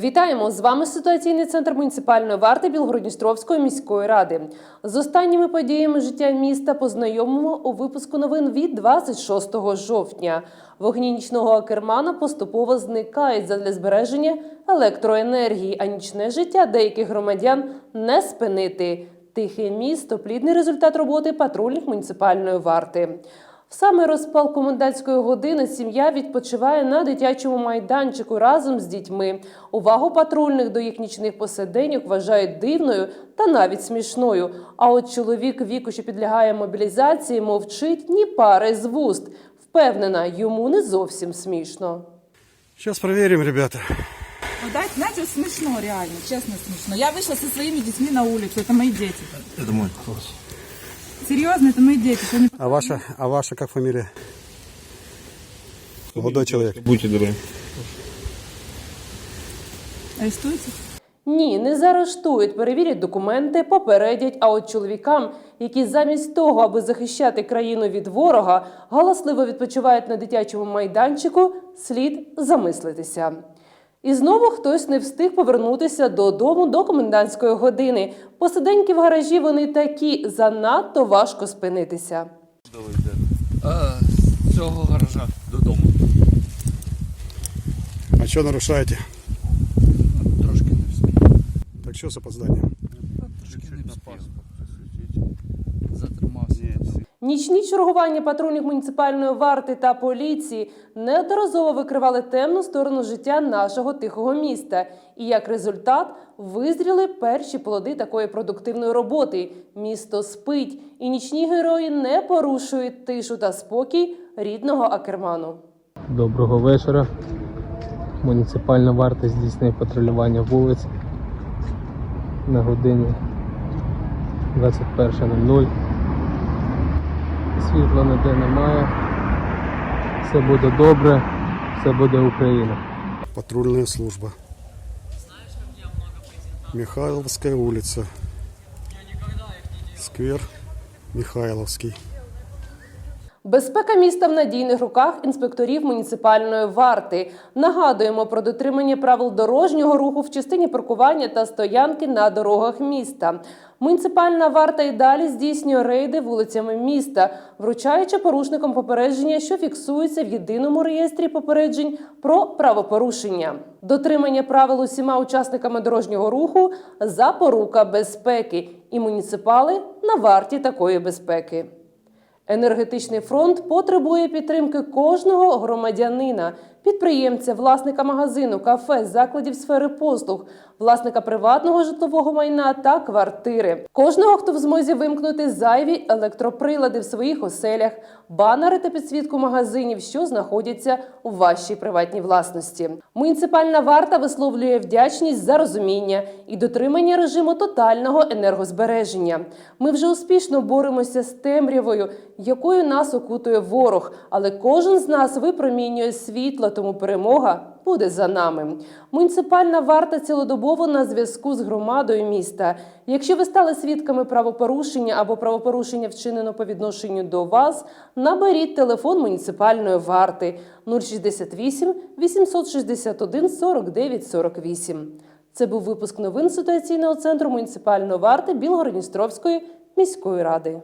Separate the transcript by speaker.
Speaker 1: Вітаємо з вами ситуаційний центр муніципальної варти Білгородністровської міської ради. З останніми подіями життя міста познайомимо у випуску новин від 26 жовтня. Вогні нічного кермана поступово зникають задля збереження електроенергії, а нічне життя деяких громадян не спинити. Тихе місто плідний результат роботи патрульних муніципальної варти. В саме розпал комендантської години сім'я відпочиває на дитячому майданчику разом з дітьми. Увагу патрульних до їх нічних посиденьок вважають дивною та навіть смішною. А от чоловік віку, що підлягає мобілізації, мовчить ні пари з вуст. Впевнена, йому не зовсім смішно.
Speaker 2: Сейчас проверим, ребята.
Speaker 3: Ну, да, знаете, смешно реально, честно смешно. Я вышла со своими детьми на улицу, это мои дети.
Speaker 2: Это мой.
Speaker 3: Серьезно, это мои дети. Не...
Speaker 2: А ваша, а ваша как фамилия? Молодой человек.
Speaker 4: Будьте добры.
Speaker 3: Арестуете?
Speaker 1: Ні, не заарештують, перевірять документи, попередять. А от чоловікам, які замість того, аби захищати країну від ворога, галасливо відпочивають на дитячому майданчику, слід замислитися. І знову хтось не встиг повернутися додому до комендантської години. Посиденьки в гаражі вони такі занадто важко спинитися.
Speaker 5: А, з цього гаража додому.
Speaker 2: А что нарушаете?
Speaker 5: Трошки не встиг.
Speaker 2: Так что с опозданием?
Speaker 5: Трошки не встиг. Затримався.
Speaker 1: Нічні чергування патрульних муніципальної варти та поліції неодноразово викривали темну сторону життя нашого тихого міста. І як результат визріли перші плоди такої продуктивної роботи. Місто спить, і нічні герої не порушують тишу та спокій рідного Акерману.
Speaker 6: Доброго вечора. Муніципальна варта здійснює патрулювання вулиць на годині 21.00. Світла ніде немає. Все буде добре, все буде Україна.
Speaker 2: Патрульна служба. Михайловская улица. Сквер Михайловский.
Speaker 1: Безпека міста в надійних руках інспекторів муніципальної варти. Нагадуємо про дотримання правил дорожнього руху в частині паркування та стоянки на дорогах міста. Муніципальна варта і далі здійснює рейди вулицями міста, вручаючи порушникам попередження, що фіксуються в єдиному реєстрі попереджень про правопорушення. Дотримання правил усіма учасниками дорожнього руху запорука безпеки, і муніципали на варті такої безпеки. Енергетичний фронт потребує підтримки кожного громадянина, підприємця, власника магазину, кафе, закладів сфери послуг, власника приватного житлового майна та квартири. Кожного, хто в змозі вимкнути зайві електроприлади в своїх оселях, банери та підсвітку магазинів, що знаходяться у вашій приватній власності. Муніципальна варта висловлює вдячність за розуміння і дотримання режиму тотального енергозбереження. Ми вже успішно боремося з темрявою, якою нас окутує ворог, але кожен з нас випромінює світло, тому перемога буде за нами. Муніципальна варта цілодобово на зв'язку з громадою міста. Якщо ви стали свідками правопорушення або правопорушення вчинено по відношенню до вас, наберіть телефон муніципальної варти 068 861 49 48. Це був випуск новин ситуаційного центру муніципальної варти Білгородністровської міської ради.